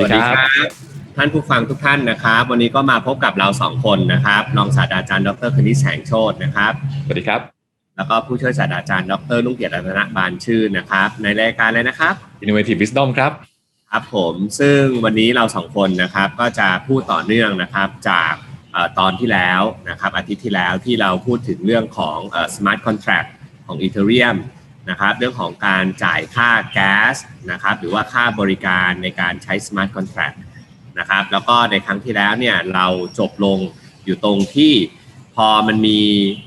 สวัสดีครับ ท่านผู้ฟังทุกท่านนะครับ วันนี้ก็มาพบกับเราสองคนนะครับรองศาสตราจารย์ดรคณิตแสงโชตนะครับสวัสดีครับ แล้วก็ผู้ช่วยศาสตราจารย์ดรลุงเกียรติรัตนบานชื่นนะครับ ในรายการเลยนะครับ Innovative Wisdom ครับครับผมซึ่งวันนี้เราสองคนนะครับก็จะพูดต่อเนื่องนะครับจากเอ่อตอนที่แล้วนะครับอาทิตย์ที่แล้วที่เราพูดถึงเรื่องของเอ่อ smart contract ของ Ethereum นะครับเรื่องของการจ่ายค่าแก๊สนะครับหรือว่าค่าบริการในการใช้ smart contract นะครับแล้วก็ในครั้งที่แล้วเนี่ยเราจบลงอยู่ตรงที่พอมันมี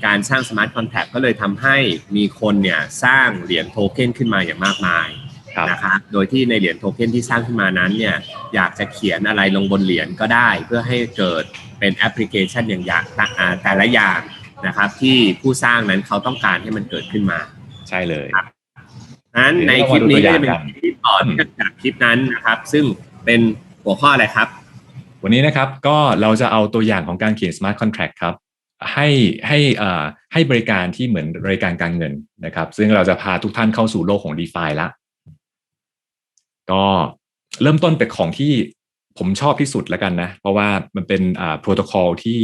การสร้าง smart contract ก็เลยทำให้มีคนเนี่ยสร้างเหรียญโทเค็นขึ้นมาอย่างมากมายครับนะครับโดยที่ในเหรียญโทเค็นที่สร้างขึ้นมานั้นเนี่ยอยากจะเขียนอะไรลงบนเหรียญก็ได้ เพื่อให้เกิดเป็นแอปพลิเคชันอย่างอย่างอ่าแต่ละอย่างนะครับที่ผู้สร้างนั้นเขาต้องการให้มันเกิดขึ้นมา ใช่เลยนั้นในคลิปนี้ก็จะเป็นคลิปที่ต่อเนื่องจากคลิปนั้นนะครับ ซึ่งเป็นหัวข้ออะไรครับ วันนี้นะครับก็เราจะเอาตัวอย่างของการเขียน Smart Contract ครับให้ให้อ่าให้บริการที่เหมือนบริการการเงินนะครับ ซึ่งเราจะพาทุกท่านเข้าสู่โลกของ d e f i ละก็เริ่มต้นเป็นของที่ผมชอบที่สุดแล้วกันนะ เพราะว่ามันเป็นอ่าโปรโตคอลที่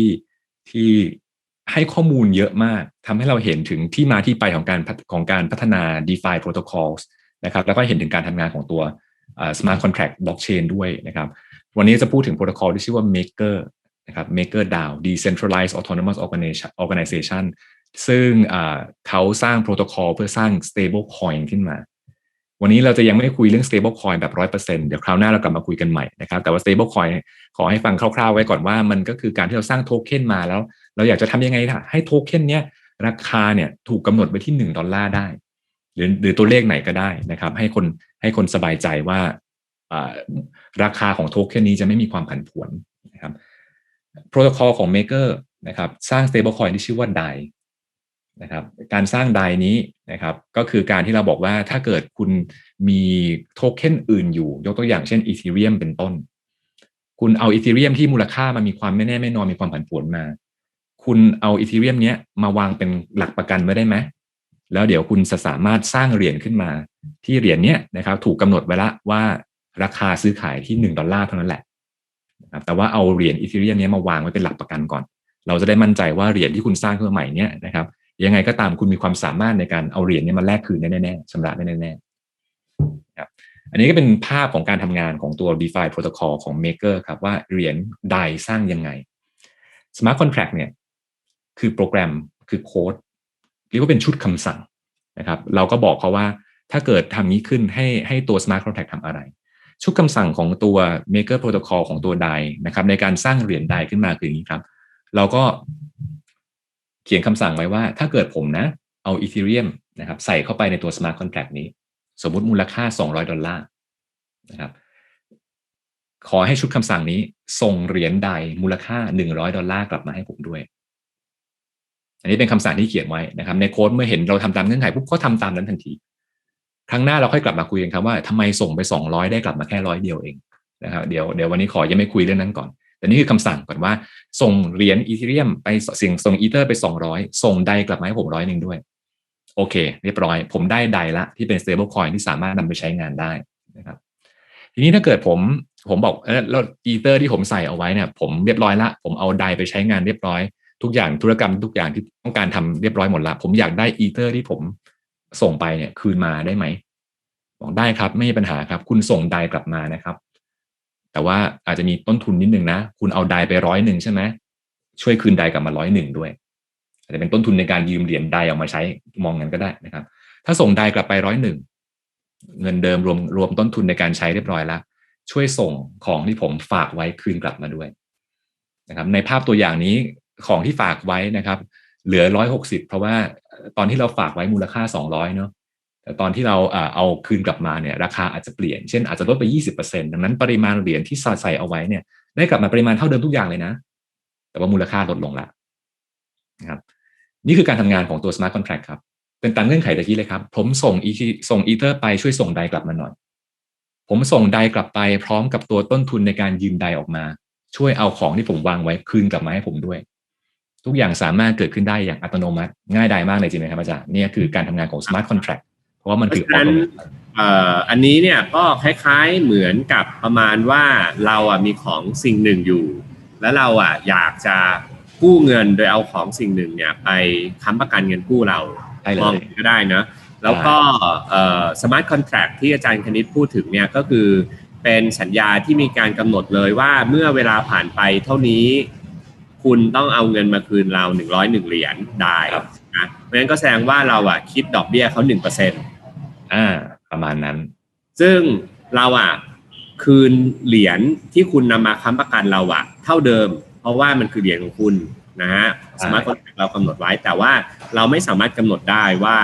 ที่ ให้ข้อมูลเยอะมากทำให้เราเห็นถึงที่มาที่ไปของการของการพัฒนา DeFi protocols นะครับแล้วก็เห็นถึงการทำงานของตัวอ่า Smart Contract Blockchain ด้วยนะครับ วันนี้จะพูดถึงโปรโตคอลที่ชื่อว่า Maker นะครับ Maker DAO Decentralized Autonomous Organization ซึ่งเขาสร้างโปรโตคอลเพื่อสร้าง stable coin ขึ้นมา วันนี้เราจะยังไม่ได้คุยเรื่อง stable coin แบบร้อยเปอร์เซ็นเดี๋ยวคราวหน้าเรากลับมาคุยกันใหม่นะครับ แต่ว่า stable coin ขอให้ฟังคร่าวๆไว้ก่อนว่ามันก็คือการที่เราสร้างโทเค็นมาแล้ว เราอยากจะทำยังไงล่ะให้โทเค็นเนี้ยราคาเนี่ยถูกกำหนดไว้ที่หนึ่งดอลลาร์ได้ หรือหรือตัวเลขไหนก็ได้นะครับ ให้คนให้คนสบายใจว่าอ่าราคาของโทเค็นนี้จะไม่มีความผันผวนนะครับโปรโตคอลของ Maker นะครับสร้าง stablecoin ที่ชื่อว่า DAI นะครับการสร้าง DAI นี้นะครับก็คือการที่เราบอกว่าถ้าเกิดคุณมีโทเค็นอื่นอยู่ ยกตัวอย่างเช่น Ethereum เป็นต้น คุณเอา Ethereum ที่มูลค่ามันมีความไม่แน่ไม่นอนมีความผันผวนมา คุณเอา Ethereum เนี้ยมาวางเป็นหลักประกันไว้ได้ไหมแล้วเดี๋ยวคุณจะสามารถสร้างเหรียญขึ้นมา ที่เหรียญเนี้ยนะครับ ถูกกำหนดไว้ละว่าราคาซื้อขายที่หนึ่งดอลลาร์เท่านั้นแหละนะครับแต่ว่าเอาเหรียญอีเธเรียมนี้ยมาวางไว้เป็นหลักประกันก่อน เราจะได้มั่นใจว่าเหรียญที่คุณสร้างขึ้นมาใหม่เนี้ยนะครับ ยังไงก็ตามคุณมีความสามารถในการเอาเหรียญนี้มาแลกคืนได้แน่ๆชำระได้แน่ๆครับอันนี้ก็เป็นภาพของการทำงานของตัว DeFi Protocol ของ Maker ครับว่าเหรียญใดสร้างยังไง Smart Contract เนี่ย คือโปรแกรมคือโค้ดเรียกว่าเป็นชุดคำสั่งนะครับ เราก็บอกเขาว่าถ้าเกิดทำนี้ขึ้นให้ให้ตัว Smart Contract ทำอะไร ชุดคำสั่งของตัว Maker Protocol ของตัว DAI นะครับ ในการสร้างเหรียญ DAI ขึ้นมาคืออย่างนี้ครับ เราก็เขียนคำสั่งไว้ว่า ถ้าเกิดผมนะ เอา Ethereum นะครับ ใส่เข้าไปในตัว Smart Contract นี้ สมมุติมูลค่า 200 ดอลลาร์นะครับขอให้ชุดคำสั่งนี้ส่งเหรียญใดมูลค่า 100 ดอลลาร์กลับมาให้ผมด้วย อันนี้เป็นคำสั่งที่เขียนไว้นะครับ ในโค้ดเมื่อเห็นเราทำตามเงื่อนไขปุ๊บก็ทำตามนั้นทันที ครั้งหน้าเราค่อยกลับมาคุยกันครับว่าทำไมส่งไป200ได้กลับมาแค่ร้อยเดียวเองนะครับเดี๋ยวเดี๋ยววันนี้ขอยังไม่คุยเรื่องนั้นก่อน แต่นี่คือคำสั่งก่อนว่า ส่งเหรียญอีเทเรียมไปสิ่งส่งอีเทอร์ไป 200 ส่งใดกลับมาให้ผมร้อยหนึ่งด้วย โอเค เรียบร้อย ผมได้ใดละที่เป็น stable coin ที่สามารถนำไปใช้งานได้นะครับ ทีนี้ถ้าเกิดผมผมบอกเออแล้วอีเทอร์ที่ผมใส่เอาไว้เนี่ยผมเรียบร้อยละผมเอาใดไปใช้งานเรียบร้อย ทุกอย่างธุรกรรมทุกอย่างที่ต้องการทำเรียบร้อยหมดละผมอยากได้อีเทอร์ที่ผมส่งไปเนี่ย คืนมาได้ไหมบอกได้ครับ ไม่มีปัญหาครับ คุณส่งใดกลับมานะครับ แต่ว่าอาจจะมีต้นทุนนิดนึงนะ คุณเอาใดไปร้อยหนึ่งใช่ไหมช่วยคืนใดกลับมาร้อยหนึ่งด้วย อาจจะเป็นต้นทุนในการยืมเหรียญใดออกมาใช้มองกันก็ได้นะครับ ถ้าส่งใดกลับไปร้อยหนึ่งเงินเดิมรวมรวมต้นทุนในการใช้เรียบร้อยแล้วช่วยส่งของที่ผมฝากไว้คืนกลับมาด้วยนะครับในภาพตัวอย่างนี้ ของที่ฝากไว้นะครับ เหลือร้อยหกสิบเพราะว่าตอนที่เราฝากไว้มูลค่าสองร้อยเนาะแต่ตอนที่เราเอาคืนกลับมาเนี่ยราคาอาจจะเปลี่ยน เช่นอาจจะลดไปยี่สิบเปอร์เซ็นดังนั้นปริมาณเหรียญที่ใส่เอาไว้เนี่ยได้กลับมาปริมาณเท่าเดิมทุกอย่างเลยนะ แต่ว่ามูลค่าลดลงละนะครับนี่คือการทำงานของตัว smart contract ครับ เป็นตามเงื่อนไขตะกี้เลยครับ ผมส่งอีส่งอีเทอร์ไปช่วยส่งไดกลับมาหน่อย ผมส่งไดกลับไปพร้อมกับตัวต้นทุนในการยืมไดออกมา ช่วยเอาของที่ผมวางไว้คืนกลับมาให้ผมด้วย ทุกอย่างสามารถเกิดขึ้นได้อย่างอัตโนมัติง่ายดายมากเลยจริงไหมครับอาจารย์นี่คือการทำงานของ smart contract เพราะว่ามันคือเพราะฉะนั้นเอ่ออันนี้เนี่ยก็คล้ายๆเหมือนกับประมาณว่าเราอะมีของสิ่งหนึ่งอยู่ แล้วเราอะอยากจะกู้เงินโดยเอาของสิ่งหนึ่งเนี่ยไปค้ำประกันเงินกู้เราได้เลมองยก็ได้นะแล้วก็สมาร์ทคอนแท็กที่อาจารย์คณิตพูดถึงเนี่ยก็คือเป็นสัญญาที่มีการกำหนดเลยว่าเมื่อเวลาผ่านไปเท่านี้ คุณต้องเอาเงินมาคืนเราหนึ่งร้อยหนึ่งเหรียญได้ครับนะเพราะฉะนั้นก็แสดงว่าเราอะคิดดอกเบี้ยเขาหนึ่งเปอร์เซ็นต์อ่าประมาณนั้น ซึ่งเราอะคืนเหรียญที่คุณนำมาค้ำประกันเราอะ เท่าเดิม เพราะว่ามันคือเหรียญของคุณนะฮะสมาร์ทคอนแทคเรากำหนดไว้ แต่ว่าเราไม่สามารถกำหนดได้ว่า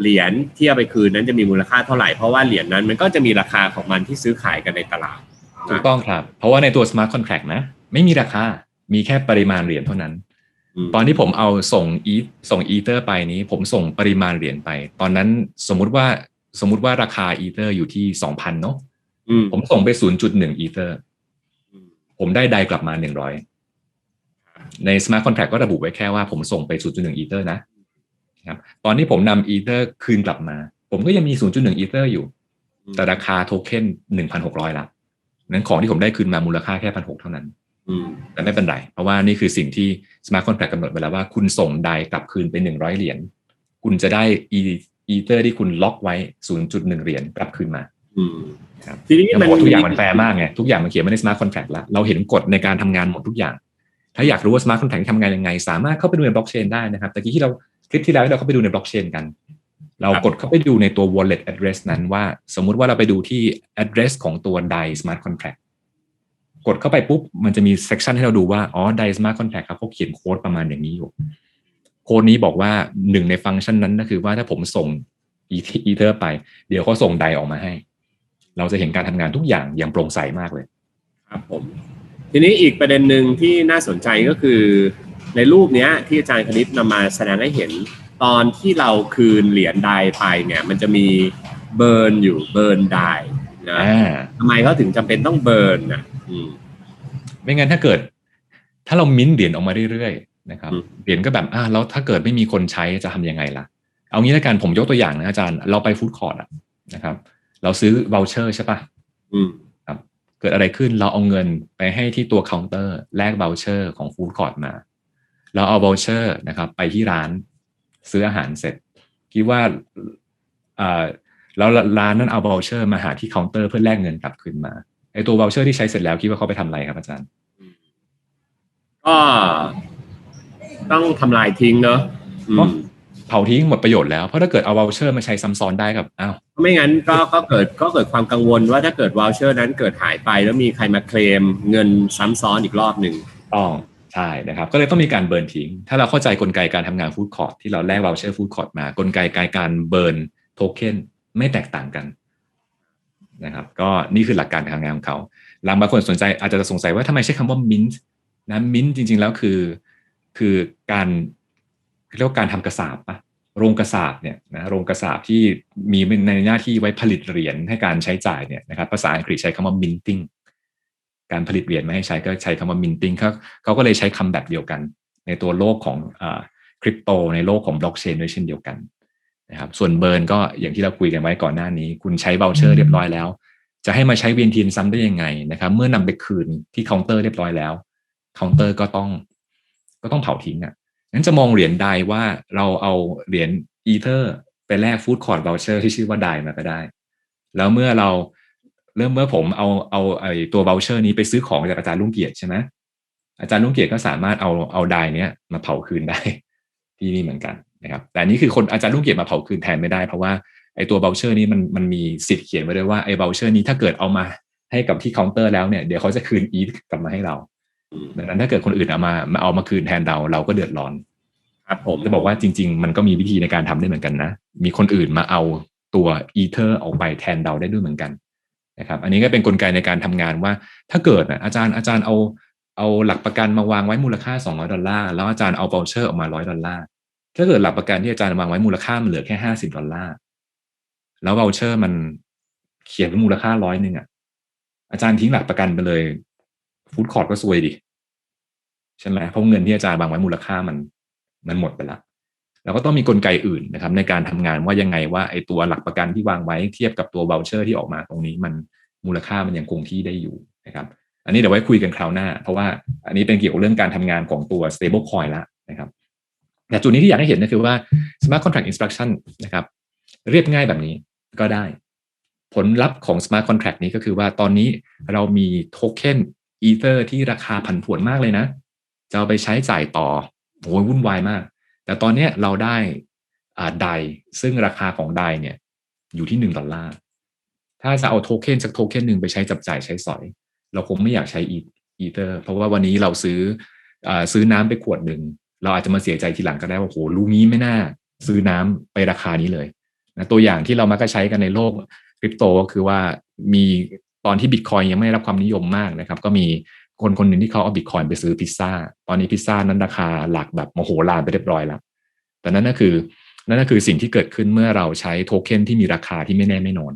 เหรียญที่เอาไปคืนนั้นจะมีมูลค่าเท่าไหร่ เพราะว่าเหรียญนั้นมันก็จะมีราคาของมันที่ซื้อขายกันในตลาด ถูกต้องครับ เพราะว่าในตัว smart contract นะ ไม่มีราคา มีแค่ปริมาณเหรียญเท่านั้นมตอนที่ผมเอาส่งอีส่งอีเตอร์ไปนี้ ผมส่งปริมาณเหรียญไป ตอนนั้นสมมุติว่าสมมุติว่าราคาอีเตอร์อยู่ที่สองพันเนาะอืมผมส่งไปศูนย์จุดหนึ่งอีเตอร์อืมผมได้ไดกลับมาหนึ่งร้อยใน smart contract ก็ระบุไว้แค่ว่าผมส่งไปศูนย์จุดหนึ่งอีเตอร์นะครับ ตอนที่ผมนำอีเตอร์คืนกลับมา ผมก็ยังมีศูนย์จุดหนึ่งอีเตอร์อยู่ แต่ราคาโทเค็นหนึ่งพันหกร้อยละนั้นของที่ผมได้คืนมามูลค่าแค่พันหกเท่านั้นอืม แต่ไม่เป็นไร เพราะว่านี่คือสิ่งที่ Smart Contract กำหนดไว้แล้วว่าคุณส่งไดกลับคืนไปหนึ่งร้อยเหรียญคุณจะได้อีอีเตอร์ที่คุณล็อกไว้0.1เหรียญกลับคืนมาอืมครับทีนี้แล้วมันบอกว่าทุกอย่างมันแฟร์มากไงทุกอย่างมันเขียนไว้ใน Smart Contract แล้วเราเห็นกฎในการทำงานหมดทุกอย่าง ถ้าอยากรู้ว่า Smart Contract ทำงานยังไง สามารถเข้าไปดูในบล็อกเชนได้นะครับตะกี้ที่เราคลิปที่แล้วที่เราเข้าไปดูในบล็อกเชนกันเรากดเข้าไปดูในตัว wallet address นั้นว่า สมมุติว่าเราไปดูที่ address ของตัว DAI Smart Contract กดเข้าไปปุ๊บ มันจะมี section ให้เราดูว่า อ๋อ DAI Smart Contract ครับเขาเขียนโค้ดประมาณอย่างนี้อยู่ โค้ดนี้บอกว่าหนึ่งในฟังก์ชันนั้นก็คือว่าถ้าผมส่งอีเทอร์ไป เดี๋ยวเขาส่งไดออกมาให้ เราจะเห็นการทำงานทุกอย่างอย่างโปร่งใสมากเลย ครับผม ทีนี้อีกประเด็นหนึ่งที่น่าสนใจก็คือ ในรูปเนี้ย ที่อาจารย์คณิตนำมาแสดงให้เห็น ตอนที่เราคืนเหรียญใดไปเนี่ย มันจะมีเบิร์นอยู่เบิร์นไดนะอ่าทำไมเขาถึงจำเป็นต้องเบิร์นนะอืม ไม่งั้นถ้าเกิด ถ้าเรามิ้นท์เหรียญออกมาเรื่อยๆนะครับอืมเหรียญก็แบบอ่าแล้วถ้าเกิดไม่มีคนใช้จะทำยังไงล่ะ เอางี้แล้วกันผมยกตัวอย่างนะอาจารย์เราไปฟู้ดคอร์ทอะนะครับ เราซื้อ v o ลเชอร์ใช่ปะอืมเกิดอะไรขึ้นเราเอาเงินไปให้ที่ตัวเคาน์เตอร์แลก v o ลเชอร์ของฟู้ดคอร์ทมา เราเอา v o ลเชอร์นะครับ ไปที่ร้านซื้ออาหารเสร็จคิดว่าอ่าแล้วร้านนั้นเอา v o ลเชอร์มาหาที่เคาน์เตอร์เพื่อแลกเงินกลับคืนมา ไอตัว v o ลเชอร์ที่ใช้เสร็จแล้วคิดว่าเขาไปทำอะไรครับอาจารย์ ก็ต้องทำลายทิ้งเนอะอืม เผาทิ้งหมดประโยชน์แล้ว เพราะถ้าเกิดเอา v o ลเชอร์มาใช้ซ้ำซ้อนได้กับอ้าวไม่งั้นก็ก็เกิดก็เกิดความกังวลว่าถ้าเกิดวอลเชอร์นั้นเกิดหายไปแล้วมีใครมาเคลมเงินซ้ำซ้อนอีกรอบหนึ่งต้องใช่นะครับ ก็เลยต้องมีการเบิร์นทิ้ง ถ้าเราเข้าใจกลไกการทำงานฟู้ดคอร์ทที่เราแลก v o ลเชอร์ฟู้ดคอร์ทมากลไกการเบิร์นโทเค็นไม่แตกต่างกัน นะครับ ก็นี่คือหลักการการทำงานของเขาหลังบางคนสนใจอาจจะสงสัยว่าทำไมใช้คำว่า mint นะ mint จริง ๆ แล้วคือ คือการเรียกว่าการทำกระสาบปะโรงกระสาบเนี่ยนะโรงกระสาบที่มีในหน้าที่ไว้ผลิตเหรียญให้การใช้จ่ายเนี่ยนะครับภาษาอังกฤษใช้คำว่า minting การผลิตเหรียญไม่ให้ใช้ก็ใช้คำว่า minting เขาเขาก็เลยใช้คำแบบเดียวกัน ในตัวโลกของคริปโตในโลกของบล็อกเชนด้วยเช่นเดียวกัน นะครับส่วนเบิร์นก็อย่างที่เราคุยกันไว้ก่อนหน้านี้ คุณใช้ v o ลเชอร์เรียบร้อยแล้ว จะให้มาใช้เวียนเทียนซ้ำได้ยังไงนะครับ เมื่อนำไปคืนที่เคาน์เตอร์เรียบร้อยแล้วเคาน์เตอร์ก็ต้อง ก็ต้องเผาทิ้งอะงั้นจะมองเหรียญใดว่าเราเอาเหรียญอีเทอร์ไปแลกฟู้ดคอร์ด v o ลเชอร์ที่ชื่อว่าไดมาก็ได้ แล้วเมื่อเราเริ่มเมื่อผมเอาเอาไอ้ตัว v o ลเชอร์นี้ไปซื้อของจากอาจารย์ลุงเกียรติใช่ไหมอาจารย์ลุงเกียรติก็สามารถเอาเอาไดเนี้ยมาเผาคืนได้ที่นี่เหมือนกัน นะครับแต่อันนี้คือคนอาจารย์ลุงเกียรติมาเผาคืนแทนไม่ได้เพราะว่าไอ้ตัว v o ลเชอร์นี้มันมันมีสิทธิ์เขียนไว้ด้วยว่าไอ้ v o ลเชอร์นี้ถ้าเกิดเอามาให้กับที่เคาน์เตอร์แล้วเนี่ยเดี๋ยวเขาจะคืนอีทกลับมาให้เราอืมดังนั้นถ้าเกิดคนอื่นเอามามาเอามาคืนแทนเราเราก็เดือดร้อนครับผมจะบอกว่าจริง ๆ มันก็มีวิธีในการทำได้เหมือนกันนะ มีคนอื่นมาเอาตัวอีเทอร์ออกไปแทนเราได้ด้วยเหมือนกันนะครับ อันนี้ก็เป็นนกลไกในการทำงานว่า ถ้าเกิดนะอาจารย์อาจารย์เอาเอาหลักประกันมาวางไว้มูลค่า200ดอลลาร์แล้วอาจารย์เอา v o ลเชอร์ออกมา100ดอลลาร์ ถ้าเกิดหลักประกันที่อาจารย์วางไว้มูลค่ามันเหลือแค่50ดอลลาร์แล้ว v o ลเชอร์มันเขียนเป็นมูลค่าร้อยหนึ่งอะอาจารย์ทิ้งหลักประกันไปเลยฟู้ดคอร์ทก็ซวยดิใช่ไหมเพราะเงินที่อาจารย์วางไว้มูลค่ามัน มันหมดไปละเราก็ต้องมีกลไกอื่นนะครับ ในการทำงานว่ายังไงว่าไอ้ตัวหลักประกันที่วางไว้เทียบกับตัว v o u เชอร์ที่ออกมาตรงนี้มันมูลค่ามันยังคงที่ได้อยู่นะครับ อันนี้เดี๋ยวไว้คุยกันคราวหน้า เพราะว่าอันนี้เป็นเกี่ยวกับเรื่องการทำงานของตัว stable coin ละนะครับ แต่จุดนี้ที่อยากให้เห็นก็คือว่า smart contract instruction นะครับเรียบง่ายแบบนี้ก็ได้ ผลลัพธ์ของ smart contract นี้ก็คือว่าตอนนี้เรามีโทเค็นอีเธอร์ที่ราคาผันผวนมากเลยนะ จะเอาไปใช้จ่ายต่อโอ้ยวุ่นวายมาก แต่ตอนนี้เราได้อ่าไดซึ่งราคาของไดเนี่ยอยู่ที่หนึ่งดอลลาร์ถ้าจะเอาโทเค็นสักโทเค็นหนึ่งไปใช้จับจ่ายใช้สอย เราคงไม่อยากใช้อีเธอร์เพราะว่าวันนี้เราซื้ออซื้อน้ำไปขวดหนึ่ง เราอาจจะมาเสียใจทีหลังก็ได้ว่าโหรู้งี้ไม่น่าซื้อน้ำไปราคานี้เลยนะตัวอย่างที่เรามักจะใช้กันในโลกคริปโตก็คือว่ามีตอนที่บิตคอยยังไม่ได้รับความนิยมมากนะครับ ก็มีคนคนหนึ่งที่เขาเอาบิตคอยไปซื้อพิซซ่า ตอนนี้พิซซ่านั้นราคาหลักแบบโมโหลานไปเรียบร้อยแล้ว แต่นั่นก็คือนั่นก็คือสิ่งที่เกิดขึ้นเมื่อเราใช้โทเค็นที่มีราคาที่ไม่แน่ไม่นอน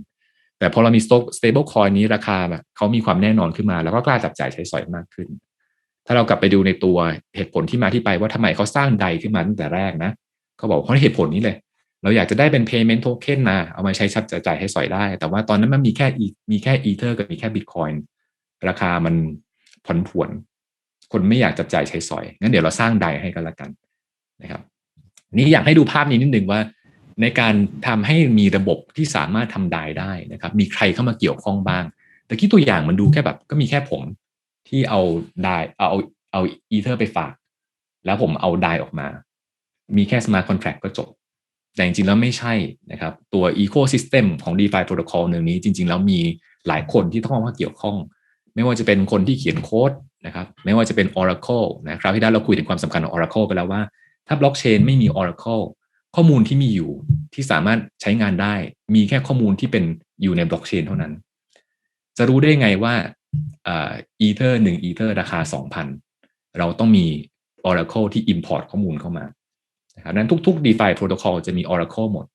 แต่พอเรามี stable coin นี้ราคาแบบเขามีความแน่นอนขึ้นมา แล้วก็กล้าจับจ่ายใช้สอยมากขึ้น ถ้าเรากลับไปดูในตัวเหตุผลที่มาที่ไปว่าทำไมเขาสร้างใดขึ้นมาตั้งแต่แรกนะเขาบอกเพราะเหตุผลนี้เลย เราอยากจะได้เป็น payment token มาเอามาใช้ชับจ่ายให้สอยได้ แต่ว่าตอนนั้นมันมีแค่มีแค่ ether กับมีแค่ bitcoin ราคามันผันผวน คนไม่อยากจับจ่ายใช้สอยงั้นเดี๋ยวเราสร้างไดให้กันละกันนะครับ นี่อยากให้ดูภาพนี้นิดนึงว่า ในการทำให้มีระบบที่สามารถทำได้ได้นะครับ มีใครเข้ามาเกี่ยวข้องบ้าง แต่คิดตัวอย่างมันดูแค่แบบ ก็มีแค่ผม ที่เอาได้เอาเอาอีเทอร์ไปฝาก แล้วผมเอาได้ออกมา มีแค่ smart contract ก็จบ แต่จริงๆแล้วไม่ใช่นะครับ ตัว ecosystem ของ DeFi protocol หนึ่งนี้จริง ๆ แล้วมีหลายคนที่ต้องมาเกี่ยวข้อง ไม่ว่าจะเป็นคนที่เขียนโค้ดนะครับไม่ว่าจะเป็น Oracle นะครับที่ได้เราคุยถึงความสำคัญของ Oracle ไปแล้วว่า ถ้าบล็อกเชนไม่มี Oracle ข้อมูลที่มีอยู่ที่สามารถใช้งานได้ มีแค่ข้อมูลที่เป็นอยู่ในบล็อกเชนเท่านั้น จะรู้ได้ไงว่า อีเทอร์หนึ่งอีเทอร์ราคา 2,000 เราต้องมี Oracle ที่ Import ข้อมูลเข้ามานะครับนั้นทุกๆ DeFi Protocol จะมี Oracle หมด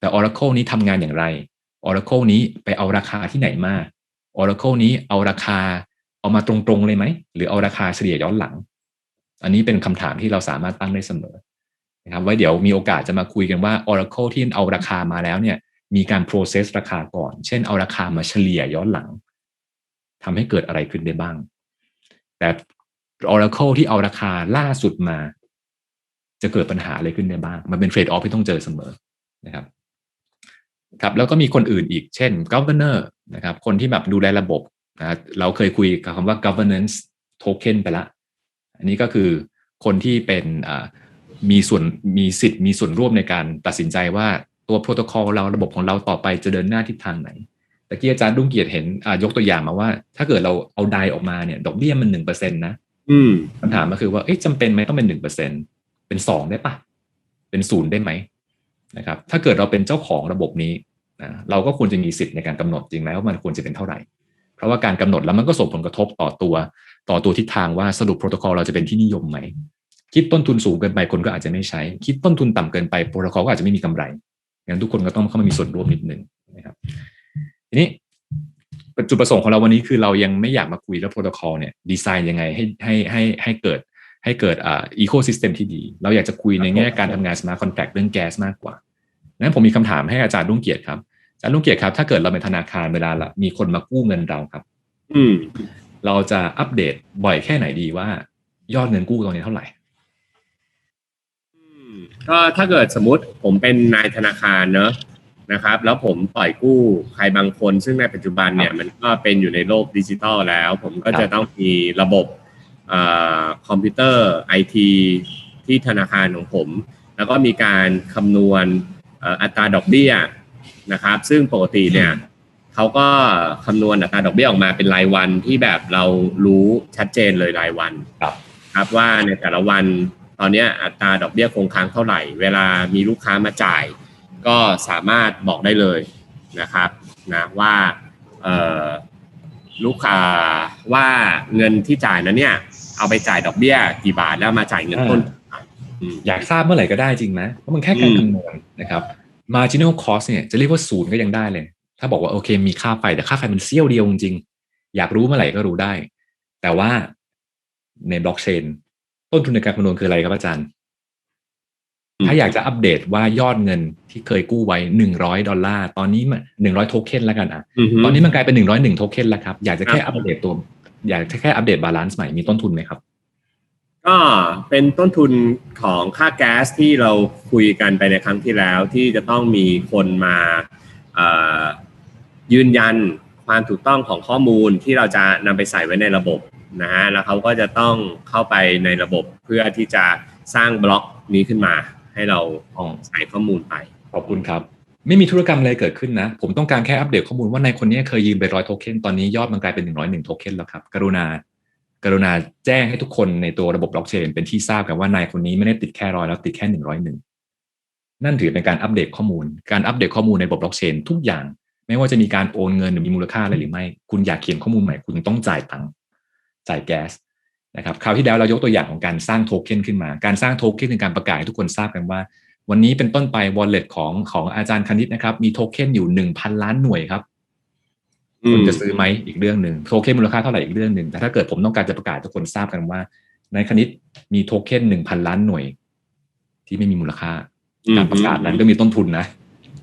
แต่ Oracle นี้ทำงานอย่างไร Oracle นี้ไปเอาราคาที่ไหนมา Oracle นี้เอาราคาเอามาตรงๆเลยไหม หรือเอาราคาเฉลี่ยย้อนหลัง อันนี้เป็นคำถามที่เราสามารถตั้งได้เสมอนะครับไว้เดี๋ยวมีโอกาสจะมาคุยกันว่า Oracle ที่เอาราคามาแล้วเนี่ยมีการ process ราคาก่อน เช่นเอาราคามาเฉลี่ยย้อนหลัง ทำให้เกิดอะไรขึ้นได้บ้าง แต่ Oracle ที่เอาราคาล่าสุดมา จะเกิดปัญหาอะไรขึ้นได้บ้าง มันเป็นเทรดออฟที่ต้องเจอเสมอนะครับ ครับแล้วก็มีคนอื่นอีกเช่น governor นะครับ คนที่แบบดูแลระบบนะเราเคยคุยกับคำว่า governance token ไปละ อันนี้ก็คือคนที่เป็นมีส่วนมีสิทธิ์มีส่วนร่วมในการตัดสินใจว่าตัวโปรโตคอลเราระบบของเราต่อไปจะเดินหน้าทิศทางไหน แต่กี้อาจารย์ดุ้งเกียรติเห็นยกตัวอย่างมาว่า ถ้าเกิดเราเอาไดออกมาเนี่ย ดอกเบี้ยมันหนึ่งเปอร์เซ็นต์นะคำถามก็คือว่าจำเป็นไหมต้องเป็นหนึ่งเปอร์เซ็นเป็นสองได้ปะเป็นศูนย์ได้ไหมนะครับ ถ้าเกิดเราเป็นเจ้าของระบบนี้นะเราก็ควรจะมีสิทธิ์ในการกำหนดจริงไหมว่ามันควรจะเป็นเท่าไหร่ เพราะว่าการกำหนดแล้วมันก็ส่งผลกระทบต่อตัว ต่อตัวทิศทางว่าสรุปโปรโตคอลเราจะเป็นที่นิยมไหมคิดต้นทุนสูงเกินไปคนก็อาจจะไม่ใช้ คิดต้นทุนต่ำเกินไปโปรโตคอลก็อาจจะไม่มีกำไรงั้นทุกคนก็ต้องเข้ามามีส่วนร่วมนิดนึงนะครับ ทีนี้จุดประสงค์ของเราวันนี้คือเรายังไม่อยากมาคุยเรื่องโปรโตคอลเนี่ยดีไซน์ยังไงให้ให้ให้ให้เกิดให้เกิดอ่าอีโคซิสเต็มที่ดี เราอยากจะคุยในแง่การทำงานสมาร์ทคอนแทคเรื่องแก๊สมากกว่านั้นผมมีคำถามให้อาจารย์รุ่งเกียรติครับอาจารย์รุ่งเกียรติครับ ถ้าเกิดเราเป็นธนาคารเวลาละมีคนมากู้เงินเราครับ อืมเราจะอัปเดตบ่อยแค่ไหนดีว่า ยอดเงินกู้ตรงนี้เท่าไหร่ก็ถ้าเกิดสมมติผมเป็นนายธนาคารเนอะ นะครับ แล้วผมปล่อยกู้ใครบางคน ซึ่งในปัจจุบันเนี่ยมันก็เป็นอยู่ในโลกดิจิตอลแล้ว ผมก็จะต้องมีระบบคอมพิวเตอร์ไอทีที่ธนาคารของผม แล้วก็มีการคำนวณอัตราดอกเบี้ยนะครับ ซึ่งปกติเนี่ยเขาก็คำนวณอัตราดอกเบี้ยออกมาเป็นรายวันที่แบบเรารู้ชัดเจนเลยรายวันครับครับว่าในแต่ละวันตอนนี้อัตราดอกเบี้ยคงค้างเท่าไหร่ เวลามีลูกค้ามาจ่าย ก็สามารถบอกได้เลยนะครับนะว่าลูกค้าว่าเงินที่จ่ายนั้นเนี่ย เอาไปจ่ายดอกเบี้ยกี่บาทแล้วมาจ่ายเงินต้น อยากทราบเมื่อไหร่ก็ได้จริงไหมเพราะมันแค่การคำนวณนะครับ marginal cost เนี่ยจะเรียกว่าศูนย์ก็ยังได้เลย ถ้าบอกว่าโอเค มีค่าไฟแต่ค่าไฟมันเสี้ยวเดียวจริงๆอยากรู้เมื่อไหร่ก็รู้ได้ แต่ว่าในบล็อกเชนต้นทุนในการคำนวณคืออะไรครับอาจารย์ ถ้าอยากจะอัปเดตว่ายอดเงินที่เคยกู้ไว้หนึ่งร้อยดอลลาร์ตอนนี้มันหนึ่งร้อยโทเค็นแล้วกันอะอือฮึตอนนี้มันกลายเป็นหนึ่งร้อยหนึ่งโทเค็นแล้วครับ อยากจะแค่ครับอัปเดตตัว อยากจะแค่อัปเดตบาลานซ์ใหม่มีต้นทุนไหมครับ ก็เป็นต้นทุนของค่าแก๊สที่เราคุยกันไปในครั้งที่แล้วที่จะต้องมีคนมาเอ่อยืนยันความถูกต้องของข้อมูลที่เราจะนำไปใส่ไว้ในระบบนะฮะแล้วเขาก็จะต้องเข้าไปในระบบเพื่อที่จะสร้างบล็อกนี้ขึ้นมา ให้เราอ๋อใส่ข้อมูลไป ขอบคุณครับ ไม่มีธุรกรรมอะไรเกิดขึ้นนะ ผมต้องการแค่อัปเดตข้อมูลว่านายคนนี้เคยยืมไปร้อยโทเค็นตอนนี้ยอดมันกลายเป็นหนึ่งร้อยหนึ่งโทเค็นแล้วครับกรุณากรุณาแจ้งให้ทุกคนในตัวระบบบล็อกเชนเป็นที่ทราบกันว่านายคนนี้ไม่ได้ติดแค่ร้อยแล้วติดแค่หนึ่งร้อยหนึ่งนั่นถือเป็นการอัปเดตข้อมูล การอัปเดตข้อมูลในระบบบล็อกเชนทุกอย่าง ไม่ว่าจะมีการโอนเงินหรือมีมูลค่าอะไรหรือไม่ คุณอยากเขียนข้อมูลใหม่คุณต้องจ่ายตังค์จ่ายแก๊ส นะครับคราวที่แล้วเรายกตัวอย่างของการสร้างโทเค็นขึ้นมา การสร้างโทเค็นคือการประกาศให้ทุกคนทราบกันว่า วันนี้เป็นต้นไป wallet ของของอาจารย์คณิตนะครับ มีโทเค็นอยู่หนึ่งพันล้านหน่วยครับอืมคุณจะซื้อไหมอีกเรื่องหนึ่งโทเค็นมูลค่าเท่าไหร่อีกเรื่องหนึ่งแต่ถ้าเกิดผมต้องการจะประกาศให้ทุกคนทราบกันว่า ในคณิตมีโทเค็นหนึ่งพันล้านหน่วย ที่ไม่มีมูลค่า การประกาศนั้นก็มีต้นทุนนะ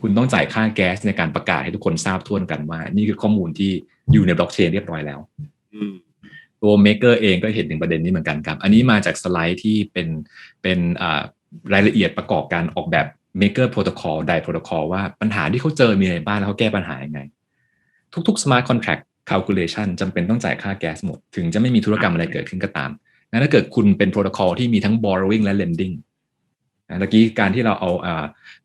คุณต้องจ่ายค่าแก๊สในการประกาศให้ทุกคนทราบทั่วนกันว่า นี่คือข้อมูลที่อยู่ในบล็อกเชนเรียบร้อยแล้ว อืมตัว Maker เองก็เห็นถึงประเด็นนี้เหมือนกันครับ อันนี้มาจากสไลด์ที่เป็นเป็นรายละเอียดประกอบการออกแบบ Maker Protocol ได Protocol ว่าปัญหาที่เขาเจอมีอะไรบ้างแล้วเขาแก้ปัญหายังไง ทุกๆ Smart Contract Calculation จำเป็นต้องจ่ายค่าแก๊สหมด ถึงจะไม่มีธุรกรรมอะไรเกิดขึ้นก็ตามงั้นถ้าเกิดคุณเป็น Protocol ที่มีทั้ง borrowing และ lending นะเมื่อกี้การที่เราเอาอ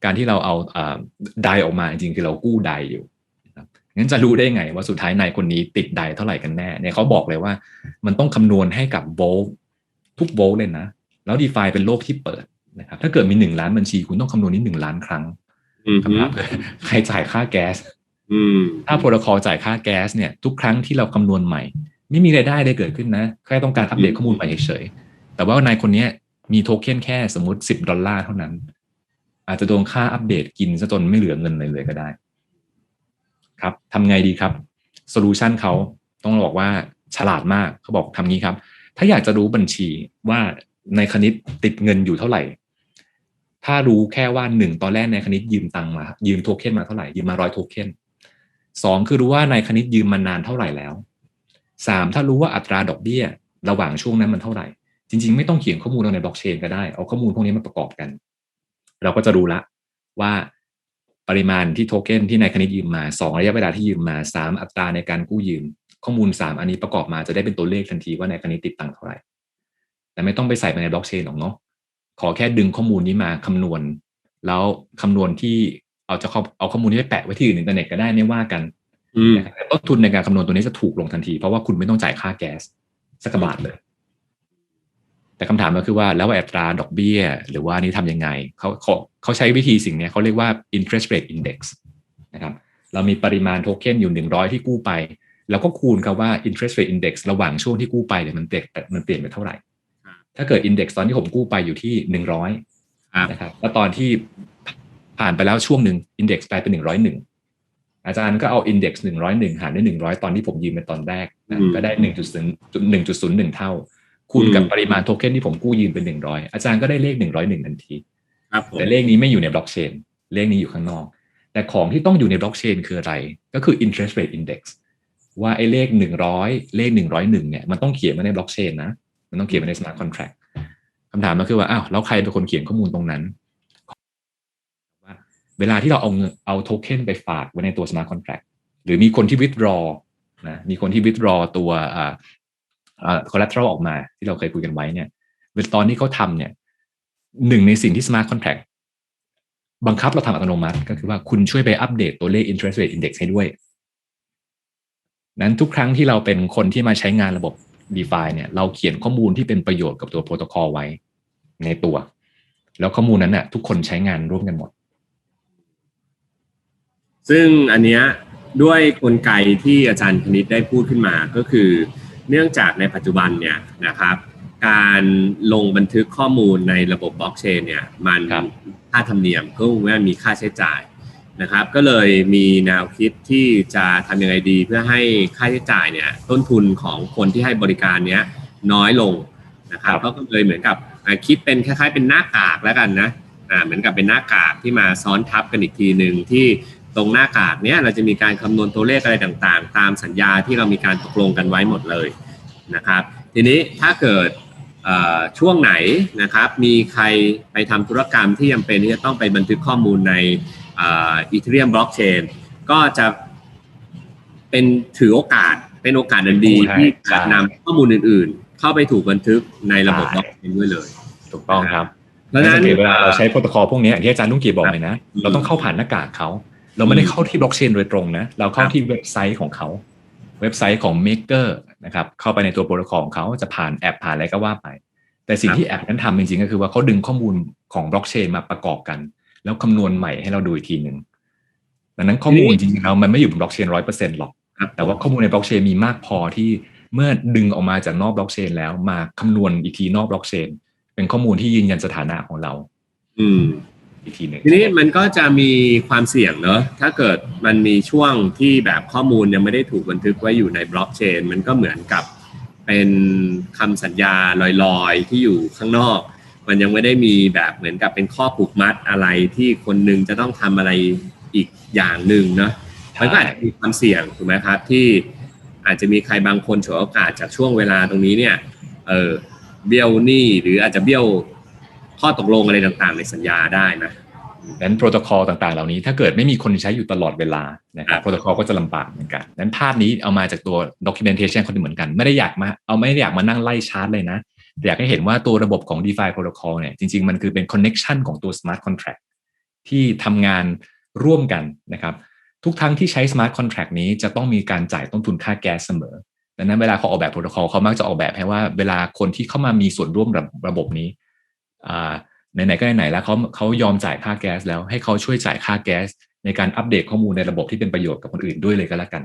การที่เราเอาอ่าไดออกมาจริงๆคือเรากู้ไดอยู่ งั้นจะรู้ได้ไงว่าสุดท้ายนายคนนี้ติดใดเท่าไหร่กันแน่เนี่ยเขาบอกเลยว่า มันต้องคำนวณให้กับโวลต์ทุกโวลต์เลยนะ แล้ว d e f i เป็นโลกที่เปิดนะครับ ถ้าเกิดมีหนึ่งล้านบัญชีคุณต้องคำนวณนี้หนึ่งล้านครั้งอืมคำถามคือใครจ่ายค่าแก๊สอืมถ้าโปรโตคอลจ่ายค่าแก๊สเนี่ยทุกครั้งที่เราคำนวณใหม่ ไม่มีรายได้ได้เกิดขึ้นนะแค่ต้องการอัปเดตข้อมูลใหม่เฉยๆแต่ว่านายคนเนี้ยมีโทเค็นแค่สมมติสิบดอลลาร์เท่านั้น อาจจะโดนค่าอัปเดตกินซะจนไม่เหลือเงินเลยเลยก็ได้ ครับทำไงดีครับโซลูชันเขาต้องบอกว่าฉลาดมากเขาบอกทำงี้ครับ ถ้าอยากจะรู้บัญชีว่าในคณิตติดเงินอยู่เท่าไหร่ ถ้ารู้แค่ว่าหนึ่งตอนแรกในคณิตยืมตังค์มายืมโทเค็นมาเท่าไหร่ยืมมาร้อยโทเค็นสองคือรู้ว่าในคณิตยืมมานานเท่าไหร่แล้วสามถ้ารู้ว่าอัตราดอกเบี้ย ระหว่างช่วงนั้นมันเท่าไหร่ จริง ๆ ไม่ต้องเขียนข้อมูลลงในบล็อกเชนก็ได้เอาข้อมูลพวกนี้มาประกอบกัน เราก็จะรู้ละว่า ปริมาณที่โทเค็นที่นายคณิตยืมมาสองระยะเวลาที่ยืมมาสามอัตราในการกู้ยืม ข้อมูลสามอันนี้ประกอบมาจะได้เป็นตัวเลขทันทีว่านายคณิตติดตังค์เท่าไหร่ แต่ไม่ต้องไปใส่ไปในบล็อกเชนหรอกเนาะขอแค่ดึงข้อมูลนี้มาคำนวณ แล้วคำนวณที่เอาจะเข้าเอาข้อมูลนี้ไปแปะไว้ที่อื่นอินเทอร์เน็ตก็ได้ไม่ว่ากันอืมแต่ต้นทุนในการคำนวณตัวนี้จะถูกลงทันที เพราะว่าคุณไม่ต้องจ่ายค่าแก๊สสักกระบาทเลย แต่คำถามก็คือว่าแล้วอัตราดอกเบี้ย หรือว่านี่ทำยังไงเขาเขาเขาใช้วิธีสิ่งเนี้ยเขาเรียกว่า interest rate index นะครับเรามีปริมาณโทเค็นอยู่หนึ่งร้อยที่กู้ไป แล้วก็คูณครับว่า interest rate index ระหว่างช่วงที่กู้ไปเนี่ยมันเปลี่ยนมันเปลี่ยนไปเท่าไหร่ ถ้าเกิด index ตอนที่ผมกู้ไปอยู่ที่หนึ่งร้อยครับนะครับแล้วตอนที่ผ่านไปแล้วช่วงหนึ่ง index กลายเป็นหนึ่งร้อยหนึ่งอาจารย์ก็เอา index หนึ่งร้อยหนึ่งหารด้วยหนึ่งร้อยตอนที่ผมยืมไปตอนแรกนะอืมก็ได้หนึ่งจุดศูนย์หนึ่งจุดศูนย์หนึ่งเท่า คูณกับอืมปริมาณโทเค็นที่ผมกู้ยืมเป็นหนึ่งร้อยอาจารย์ก็ได้เลขหนึ่งร้อยหนึ่งทันทีครับผมแต่เลขนี้ไม่อยู่ในบล็อกเชนเลขนี้อยู่ข้างนอก แต่ของที่ต้องอยู่ในบล็อกเชนคืออะไร ก็คือ interest rate index ว่าไอ้เลขหนึ่งร้อยเลขหนึ่งร้อยหนึ่งเนี่ยมันต้องเขียนไว้ในบล็อกเชนนะ มันต้องเขียนไว้ใน smart contract คำถามก็คือว่าอ้าวแล้วใครเป็นคนเขียนข้อมูลตรงนั้นว่าเวลาที่เราเอาเงินเอาโทเค็นไปฝากไว้ในตัว smart contract หรือมีคนที่ withdraw นะมีคนที่ withdraw ตัว อ่าอ่า collateral ออกมาที่เราเคยคุยกันไว้เนี่ยเวลาตอนที่เขาทำเนี่ยหนึ่งในสิ่งที่ smart contract บังคับเราทำอัตโนมัติ ก็คือว่าคุณช่วยไปอัปเดตตัวเลข interest rate index ให้ด้วย นั้นทุกครั้งที่เราเป็นคนที่มาใช้งานระบบ DeFi เนี่ยเราเขียนข้อมูลที่เป็นประโยชน์กับตัวโปรโตคอลไว้ในตัว แล้วข้อมูลนั้นน่ะทุกคนใช้งานร่วมกันหมด ซึ่งอันเนี้ยด้วยกลไกที่อาจารย์คณิตได้พูดขึ้นมาก็คือ เนื่องจากในปัจจุบันเนี่ยนะครับการลงบันทึกข้อมูลในระบบบล็อกเชนเนี่ยมันครับค่าธรรมเนียมก็ว่ามีค่าใช้จ่ายนะครับก็เลยมีแนวคิดที่จะทำยังไงดีเพื่อให้ค่าใช้จ่ายเนี่ยต้นทุนของคนที่ให้บริการเนี้ยน้อยลงนะครับครับก็เลยเหมือนกับอะคิดเป็นคล้ายๆเป็นหน้ากากแล้วกันนะอ่าเหมือนกับเป็นหน้ากากที่มาซ้อนทับกันอีกทีหนึ่งที่ ตรงหน้ากากเนี้ยเราจะมีการคำนวณตัวเลขอะไรต่างๆ ตามสัญญาที่เรามีการตกลงกันไว้หมดเลยนะครับ ทีนี้ถ้าเกิดช่วงไหนนะครับมีใครไปทำธุรกรรมที่จำเป็นที่จะต้องไปบันทึกข้อมูลในอีเทเรียมบล็อกเชนก็จะเป็นถือโอกาสเป็นโอกาสอันดีที่จะนำข้อมูลอื่นๆ เข้าไปถูกบันทึกในระบบบล็อกเชนด้วยเลย ถูกต้องครับเพราะฉะนั้นเวลาเราใช้โปรโตคอลพวกนี้ที่อาจารย์ลุงกีบอกเลยนะ เราต้องเข้าผ่านหน้ากากเขา เราไม่ได้เข้าที่บล็อกเชนโดยตรงนะ เราเข้าที่เว็บไซต์ของเขา เว็บไซต์ของ Maker นะครับ เข้าไปในตัวโปรโตคอลของเขาจะผ่านแอปผ่านอะไรก็ว่าไป แต่สิ่งที่แอปนั้นทำจริงๆ ก็คือว่าเขาดึงข้อมูลของบล็อกเชนมาประกอบกัน แล้วคำนวณใหม่ให้เราดูอีกทีหนึ่งดังนั้นข้อมูลจริงๆแล้วมันไม่อยู่บนบล็อกเชนร้อยเปอร์เซ็นต์หรอก แต่ว่าข้อมูลในบล็อกเชนมีมากพอที่เมื่อดึงออกมาจากนอกบล็อกเชนแล้วมาคำนวณอีกทีนอกบล็อกเชนเป็นข้อมูลที่ยืนยันสถานะของเรา อืม อีกทีหนึ่งทีนี้มันก็จะมีความเสี่ยงเนอะถ้าเกิดมันมีช่วงที่แบบข้อมูลยังไม่ได้ถูกบันทึกไว้อยู่ในบล็อกเชนมันก็เหมือนกับเป็นคำสัญญาลอยๆ ที่อยู่ข้างนอก มันยังไม่ได้มีแบบเหมือนกับเป็นข้อผูกมัดอะไรที่คนหนึ่งจะต้องทำอะไรอีกอย่างหนึ่งเนาะมันก็อาจจะมีความเสี่ยงถูกไหมครับ ที่อาจจะมีใครบางคนฉวยโอกาสจากช่วงเวลาตรงนี้เนี่ยเออเบี้ยวหนี้หรืออาจจะเบี้ยว ข้อตกลงอะไรต่างๆ ในสัญญาได้นะนั้นโปรโตคอลต่างๆ เหล่านี้ถ้าเกิดไม่มีคนใช้อยู่ตลอดเวลานะครับโปรโตคอลก็จะลำบากเหมือนกันนั้นภาพนี้เอามาจากตัว documentation คนเหมือนกัน ไม่ได้อยากมาเอาไม่ได้อยากมานั่งไล่ชาร์ตเลยนะแต่อยากให้เห็นว่าตัวระบบของ DeFi protocol เนี่ยจริง ๆ มันคือเป็น connection ของตัว smart contract ที่ทำงานร่วมกันนะครับทุกครั้งที่ใช้ smart contract นี้จะต้องมีการจ่ายต้นทุนค่าแก๊สเสมอดังนั้นเวลาเขาออกแบบโปรโตคอลเขามักจะออกแบบให้ว่าเวลาคนที่เข้ามามีส่วนร่วมระระบบนี้ ไหนๆก็ไหนๆแล้วเขาเขายอมจ่ายค่าแก๊สแล้วให้เขาช่วยจ่ายค่าแก๊ส ในการอัปเดตข้อมูลในระบบที่เป็นประโยชน์กับคนอื่นด้วยเลยก็แล้วกัน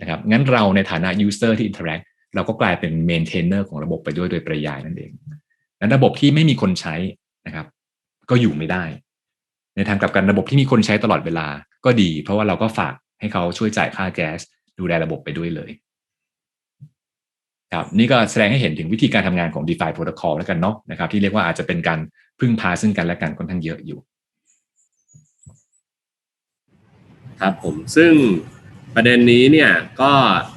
นะครับงั้นเราในฐานะ user ที่ interact เราก็กลายเป็น maintainer ของระบบไปด้วยโดยปริยายนั่นเองนั้นระบบที่ไม่มีคนใช้นะครับ ก็อยู่ไม่ได้ ในทางกลับกันระบบที่มีคนใช้ตลอดเวลาก็ดี เพราะว่าเราก็ฝากให้เขาช่วยจ่ายค่าแก๊สดูแลระบบไปด้วยเลย ครับนี่ก็แสดงให้เห็นถึงวิธีการทำงานของ DeFi Protocol แล้วกันเนาะนะครับ ที่เรียกว่าอาจจะเป็นการพึ่งพาซึ่งกันและกันค่อนข้างเยอะอยู่ ครับผมซึ่งประเด็นนี้เนี่ยก็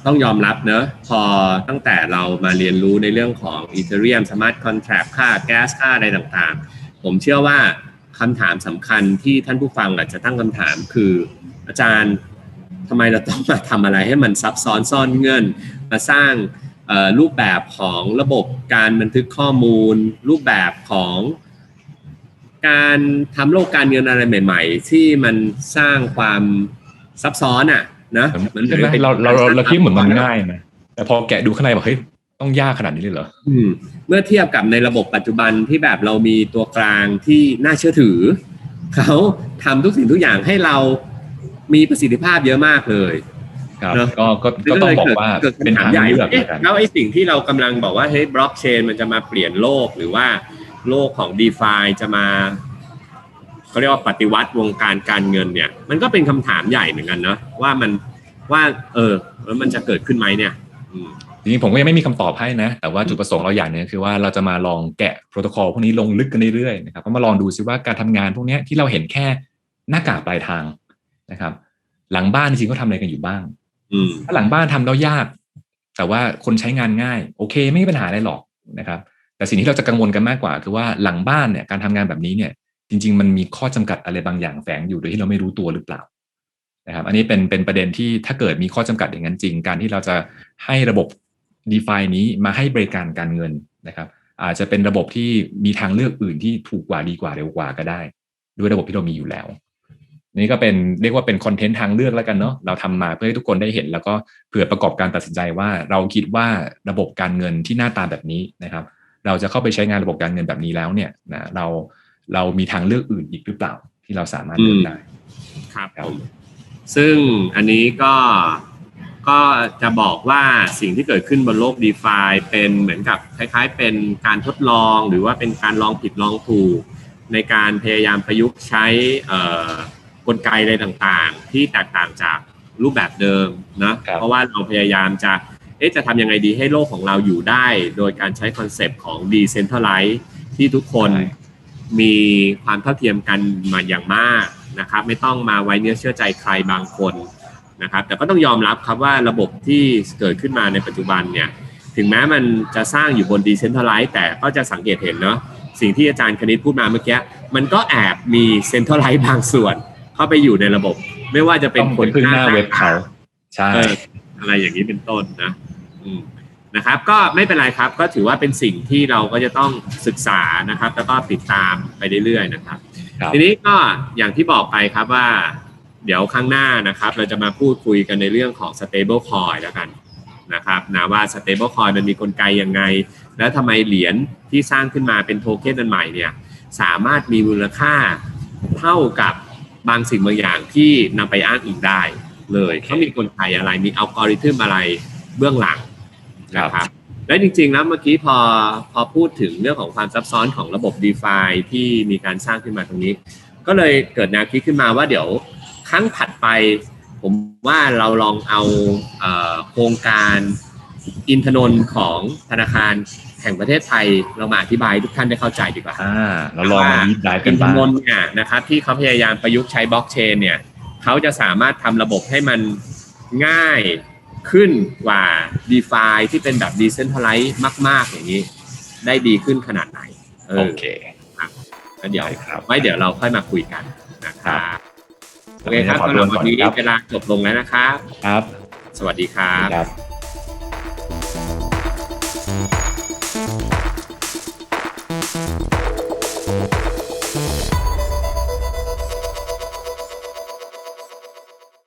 ต้องยอมรับเนอะพอตั้งแต่เรามาเรียนรู้ในเรื่องของ Ethereum Smart Contract ค่าแก๊สค่าอะไรต่างๆ ผมเชื่อว่าคำถามสำคัญที่ท่านผู้ฟังอาจจะตั้งคำถามคืออาจารย์ทำไมเราต้องมาทำอะไรให้มันซับซ้อนซ่อนเงื่อนมาสร้าง รูปแบบของระบบการบันทึกข้อมูล รูปแบบของการทำโลกการเงินอะไรใหม่ ๆ ที่มันสร้างความซับซ้อนอะนะมันใช่ไหมเราเราเราคิดเหมือนมันง่ายนะแต่พอแกะดูข้างในบอกเฮ้ยต้องยากขนาดนี้เลยเหรออืมเมื่อเทียบกับในระบบปัจจุบันที่แบบเรามีตัวกลางที่น่าเชื่อถือ เขาทำทุกสิ่งทุกอย่างให้เรามีประสิทธิภาพเยอะมากเลย ครับก็ก็ก็ต้องบอกว่าเป็นทางเลือกแล้วไอ้สิ่งที่เรากำลังบอกว่าเฮ้ยบล็อกเชนมันจะมาเปลี่ยนโลกหรือว่าโลกของ d e f าจะมาเขาเรียกว่าปฏิวัติวงการการเงินเนี่ย มันก็เป็นคำถามใหญ่เหมือนกันเนาะว่ามันว่า เออแล้วมันจะเกิดขึ้นไหมเนี่ยจริงๆผมก็ยังไม่มีคำตอบให้นะ แต่ว่าจุดประสงค์เราอย่างนึงคือว่าเราจะมาลองแกะโปรโตคอลพวกนี้ลงลึกกันเรื่อยๆนะครับก็มาลองดูซิว่าการทำงานพวกนี้ที่เราเห็นแค่หน้ากากปลายทางนะครับ หลังบ้านจริงๆก็ทำอะไรกันอยู่บ้าง ถ้าหลังบ้านทำแล้วยาก แต่ว่าคนใช้งานง่าย โอเค ไม่มีปัญหาอะไรหรอกนะครับ แต่สิ่งที่เราจะกังวลกันมากกว่า คือว่าหลังบ้านเนี่ยการทำงานแบบนี้เนี่ยจริง ๆ มันมีข้อจำกัดอะไรบางอย่างแฝงอยู่โดยที่เราไม่รู้ตัวหรือเปล่านะครับ อันนี้เป็นเป็นประเด็นที่ถ้าเกิดมีข้อจำกัดอย่างนั้นจริง การที่เราจะให้ระบบ d e f านี้มาให้บริการการเงินนะครับ อาจจะเป็นระบบที่มีทางเลือกอื่นที่ถูกกว่าดีกว่าเร็วกว่าก็ได้ ด้วยระบบที่เรามีอยู่แล้ว นี่ก็เป็นเรียกว่าเป็นคอนเทนต์ทางเลือกแล้วกันเนาะเราทำมาเพื่อให้ทุกคนได้เห็น แล้วก็เผื่อประกอบการตัดสินใจว่า เราคิดว่าระบบการเงินที่หน้าตาแบบนี้นะครับ เราจะเข้าไปใช้งานระบบการเงินแบบนี้แล้วเนี่ยนะเราเรามีทางเลือกอื่นอีกหรือเปล่า ที่เราสามารถเลือกได้ครับผมซึ่งอันนี้ก็ก็จะบอกว่าสิ่งที่เกิดขึ้นบนโลก d e f าเป็นเหมือนกับคล้าย ๆ เป็นการทดลองหรือว่าเป็นการลองผิดลองถูกในการพยายามประยุกต์ใช้ก ลไกอะไรต่างๆ ที่แตกต่างจากรูปแบบเดิมนะเพราะว่าเราพยายามจะเอ๊ะจะทำยังไงดีให้โลกของเราอยู่ได้ โดยการใช้คอนเซปต์ของ decentralize ที่ทุกคนมีความเท่าเทียมกันมาอย่างมากนะครับไม่ต้องมาไว้เนื้อเชื่อใจใครบางคนนะครับแต่ก็ต้องยอมรับครับว่าระบบที่เกิดขึ้นมาในปัจจุบันเนี่ยถึงแม้มันจะสร้างอยู่บนดีเซนท r a ไลซ์แต่ก็จะสังเกตเห็นเนาะสิ่งที่อาจารย์คณิตพูดมาเมื่อกี้ มันก็แอบมีเซ็นท r a ไลซ์บางส่วน เข้าไปอยู่ในระบบ ไม่ว่าจะเป็นต้องคนไปพึ่งหน้าเว็บเขาใช่เอออะไรอย่างนี้เป็นต้นนะอืมนะครับ ก็ไม่เป็นไรครับ ก็ถือว่าเป็นสิ่งที่เราก็จะต้องศึกษานะครับ แล้วก็ติดตามไปเรื่อยๆนะครับครับ ทีนี้ก็อย่างที่บอกไปครับว่า เดี๋ยวข้างหน้านะครับ เราจะมาพูดคุยกันในเรื่องของ stable coin แล้วกันนะครับนะว่า stable coin มันมีกลไกยังไง แล้วทำไมเหรียญที่สร้างขึ้นมาเป็นโทเค็นอันใหม่เนี่ย สามารถมีมูลค่าเท่ากับ บางสิ่งบางอย่างที่นำไปอ้างอิงได้เลยเขามีกลไกอะไรมีอัลกอริทึมอะไรเบื้องหลังนะครับและจริงๆแล้วเมื่อกี้พอพอพูดถึงเรื่องของความซับซ้อนของระบบ d e f i ที่มีการสร้างขึ้นมาตรงนี้ ก็เลยเกิดแนวคิดขึ้นมาว่าเดี๋ยวครั้งถัดไป ผมว่าเราลองเอาเอ่อโครงการอินทนนท์ของธนาคาร แห่งประเทศไทยเรามาอธิบายให้ทุกท่านได้เข้าใจดีกว่าอ่าเราลองมาดีฟไดฟ์กัอินนทบ้างนนท์เนี่ยนะครับที่เขาพยายามประยุกต์ใช้บล็อกเชนเนี่ยเขาจะสามารถทำระบบให้มันง่ายขึ้นกว่า d e f i ที่เป็นแบบ Decentralized มาก ๆ อย่างนี้ ได้ดีขึ้นขนาดไหนเอโออเคแล้วเดี๋ยวได้ครับไว้เดี๋ยวเราค่อยมาคุยกันนะครับโอเคครับขอสำหตัรัวบก่วัอนนนี้ครับเวลาจบลงแล้วนะครับครับ สวัสดีครับครับ